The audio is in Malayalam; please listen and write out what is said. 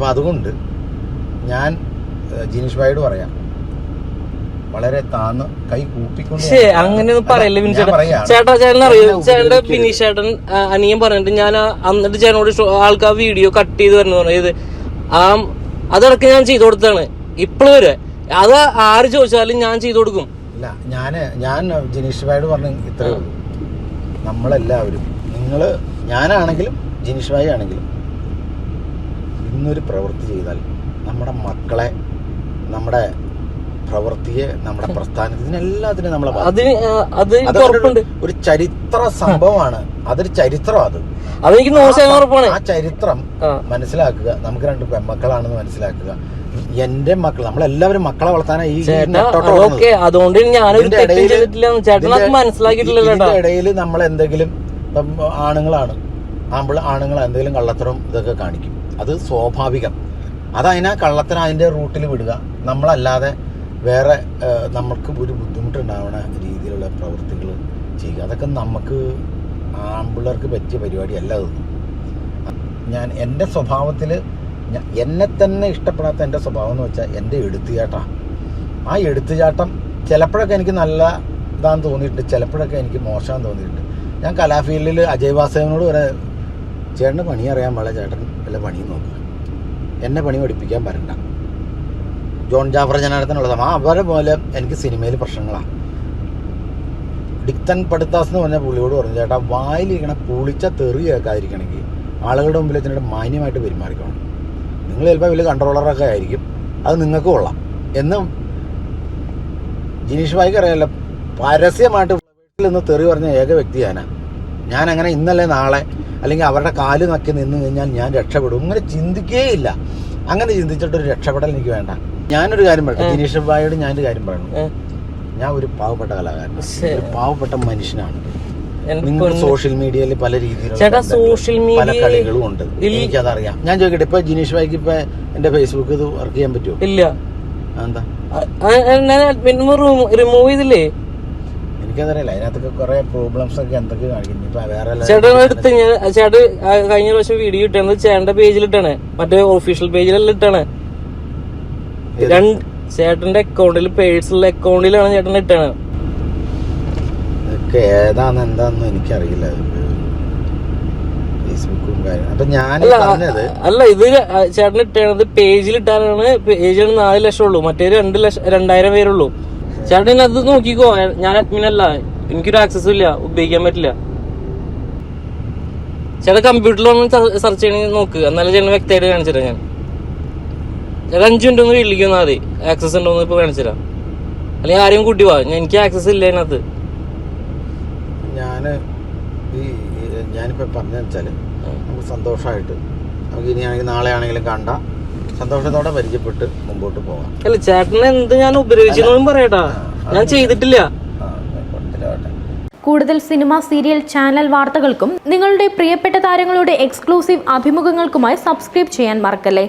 അപ്പം അതുകൊണ്ട് ഞാൻ ജിനീഷ് ഭായിയോട് പറയാം. വളരെ താന്ന് കൈ കൂപ്പിക്കൊണ്ട് അങ്ങനെയൊന്നും പറയല്ലേ ബിനി ചേട്ടാ. ചേട്ടാ ചേട്ടൻ അറിയോ? ചേട്ടൻ അനിയൻ പറഞ്ഞിട്ട് ഞാൻ എന്നിട്ട് ചേട്ടനോട് ആൾക്കാർ വീഡിയോ കട്ട് ചെയ്ത് വരണം പറഞ്ഞത് ആ അതടക്കം ഞാൻ ചെയ്തു കൊടുത്താണ് ഇപ്പോഴും വരെ. അത് ആര് ചോദിച്ചാലും ഞാൻ ചെയ്തു കൊടുക്കും. ഇല്ല ഞാൻ ഞാൻ ജിനീഷ് ഭായിയോട് പറഞ്ഞു ഇത്രയേ ഉള്ളൂ. നമ്മളെല്ലാവരും നിങ്ങൾ ഞാനാണെങ്കിലും ജിനീഷ് ഭായി ആണെങ്കിലും ഇന്നൊരു പ്രവൃത്തി ചെയ്താൽ നമ്മുടെ മക്കളെ നമ്മുടെ പ്രവൃത്തിയെ നമ്മുടെ പ്രസ്ഥാനത്തിന് ഇതിനെല്ലാത്തിനും നമ്മളെ ഒരു ചരിത്ര സംഭവമാണ്. അതൊരു ചരിത്രം അത്. അതെനിക്ക് ആ ചരിത്രം മനസ്സിലാക്കുക. നമുക്ക് രണ്ട് പെൺമക്കളാണെന്ന് മനസ്സിലാക്കുക. എന്റെ മക്കൾ നമ്മളെല്ലാവരും മക്കളെ വളർത്താനാ ഈ. അതുകൊണ്ട് ഇടയിൽ നമ്മൾ എന്തെങ്കിലും ഇപ്പം ആണുങ്ങളാണ്. ആമ്പിള ആണുങ്ങൾ എന്തെങ്കിലും കള്ളത്തരം ഇതൊക്കെ കാണിക്കും. അത് സ്വാഭാവികം. അതതിനാ കള്ളത്തിന് അതിന്റെ റൂട്ടിൽ വിടുക. നമ്മളല്ലാതെ വേറെ നമുക്ക് ഒരു ബുദ്ധിമുട്ടുണ്ടാവുന്ന രീതിയിലുള്ള പ്രവൃത്തികൾ ചെയ്യുക. അതൊക്കെ നമുക്ക് ആമ്പിള്ളേർക്ക് പറ്റിയ പരിപാടിയല്ല അതൊന്നും ഞാൻ എന്റെ സ്വഭാവത്തിൽ എന്നെ തന്നെ ഇഷ്ടപ്പെടാത്ത എന്റെ സ്വഭാവം എന്ന് വെച്ചാൽ എന്റെ എടുത്തുചാട്ടമാണ് ആ എടുത്തുചാട്ടം ചിലപ്പോഴൊക്കെ എനിക്ക് നല്ല ഇതാന്ന് തോന്നിയിട്ടുണ്ട്. ചിലപ്പോഴൊക്കെ എനിക്ക് മോശമാന്ന് തോന്നിയിട്ടുണ്ട്. ഞാൻ കലാഫീൽഡിൽ അജയ് വാസവനോട് വരെ ചേട്ടന് പണി അറിയാൻ പാടില്ല ചേട്ടൻ. വല്ല പണി നോക്കുക എന്നെ പണി പഠിപ്പിക്കാൻ വരണ്ട. ജോൺ ജാഫർ ജനാർദ്ദനുള്ളതാണ് ആ അവരെ പോലെ എനിക്ക് സിനിമയിൽ പ്രശ്നങ്ങളാണ് ഡിക്തൻ പടുത്താസ് എന്ന് പറഞ്ഞ പുള്ളിയോട് പറഞ്ഞു ചേട്ടാ വായിലിരിക്കണ പുളിച്ച തെറി കേൾക്കാതിരിക്കണമെങ്കിൽ ആളുകളുടെ മുമ്പിൽ ഇതിനോട് മാന്യമായിട്ട് പെരുമാറിക്കണം. നിങ്ങൾ ചിലപ്പോൾ വലിയ കൺട്രോളറൊക്കെ ആയിരിക്കും. അത് നിങ്ങൾക്ക് കൊള്ളാം. എന്നും ജിനീഷ് ഭായിക്ക് അറിയാമല്ലോ പരസ്യമായിട്ട് നിന്ന് തെറി പറഞ്ഞ ഏക വ്യക്തിയാണ് ഞാനങ്ങനെ ഞാൻ. അങ്ങനെ ഇന്നലെ നാളെ അല്ലെങ്കിൽ അവരുടെ കാൽ നക്കി നിന്ന് കഴിഞ്ഞാൽ ഞാൻ രക്ഷപ്പെടും. ഇങ്ങനെ ചിന്തിക്കേയില്ല. അങ്ങനെ ചിന്തിച്ചിട്ടൊരു രക്ഷപ്പെടൽ എനിക്ക് വേണ്ട. ഞാനൊരു കാര്യം പറയട്ടെ. ജിനീഷ് ഭായിയോട് ഞാനൊരു കാര്യം പറയണം. ഞാൻ ഒരു പാവപ്പെട്ട കലാകാരനാണ്. ഒരു പാവപ്പെട്ട മനുഷ്യനാണ്. നിങ്ങൾ സോഷ്യൽ മീഡിയയിൽ പല രീതിയിലുള്ള social പല കളികളും ഉണ്ട്. എനിക്കതറിയാം. ഞാൻ ചോദിക്കട്ടെ ഇപ്പൊ ജിനീഷ് ഭായിക്ക് ഇപ്പൊ എന്റെ ഫേസ്ബുക്ക് ഇത് വർക്ക് ചെയ്യാൻ പറ്റുമോ ഇല്ല. എന്താ റിമൂവ് ചെയ്തില്ലേ? എനിക്കതറിയില്ല അതിനകത്തൊക്കെ കുറെ പ്രോബ്ലംസ് ഒക്കെ എന്തൊക്കെ കാണിക്കുന്നു ഇപ്പൊ വേറെ ചേട്ടൻ എടുത്ത് ഞാൻ ചേട്ടൻ കഴിഞ്ഞ പ്രാവശ്യം വീഡിയോ ഇട്ടത് ചേട്ടന്റെ പേജിൽ ഇട്ടാണ്. മറ്റേ ഒഫീഷ്യൽ പേജിലല്ല ഇട്ടാണ്. രണ്ട് ചേട്ടന്റെ അക്കൗണ്ടിൽ പേഴ്സണൽ അക്കൗണ്ടിലാണ് ചേട്ടൻ ഇട്ടാണ്. ഇതൊക്കെ ഏതാന്ന് എന്താന്ന് എനിക്കറിയില്ല. ഫേസ്ബുക്കും കാര്യം അപ്പൊ ഞാൻ പറഞ്ഞത് അല്ല ഇത് ചേട്ടൻ ഇട്ടത് പേജിൽ ഇട്ടാലാണ്. പേജിൽ നാല് ലക്ഷം ഉള്ളൂ. മറ്റേ രണ്ട് ലക്ഷം രണ്ടായിരം പേരുള്ളൂ ചേട്ടൻ അത് നോക്കിക്കോ. ഞാൻ അഡ്മിൻ അല്ല. എനിക്കൊരു ആക്സസ് ഇല്ല. ഉപയോഗിക്കാൻ പറ്റില്ല. ചേട്ടൻ കമ്പ്യൂട്ടറിൽ ഒന്ന് സെർച്ച് ചെയ്യണമെങ്കിൽ നോക്ക്. എന്നാലും ചേട്ടൻ വ്യക്തമായിട്ട് കാണിച്ചു തരാം ഞാൻ. ചേട്ടൻ അഞ്ചു മിനിറ്റ് ഒന്ന് വീട്ടിലേക്ക് വന്നാൽ മതി. ആക്സസ് ഉണ്ടോന്ന് ഇപ്പൊ കാണിച്ചു തരാം. അല്ലെങ്കിൽ ആരെയും കൂട്ടി പോവാ എനിക്ക് ആക്സസ് ഇല്ല അതിനകത്ത്. ഞാൻ ഈ പറഞ്ഞാൽ നമുക്ക് സന്തോഷമായിട്ട് നമുക്ക് ഇനി ആണെങ്കിൽ നാളെ ആണെങ്കിലും കണ്ട. സന്തോഷത്തോടെ പരിചയപ്പെട്ട് മുമ്പോട്ട് പോവാം. അല്ല ചേട്ടനെ എന്ത് ഞാൻ ഉപദ്രവിച്ചെന്നും പറയട്ടാ ഞാൻ ചെയ്തിട്ടില്ല. കൂടുതൽ സിനിമ സീരിയൽ ചാനൽ വാർത്തകൾക്കും നിങ്ങളുടെ പ്രിയപ്പെട്ട താരങ്ങളുടെ എക്സ്ക്ലൂസീവ് അഭിമുഖങ്ങൾക്കുമായി സബ്സ്ക്രൈബ് ചെയ്യാൻ മറക്കല്ലേ?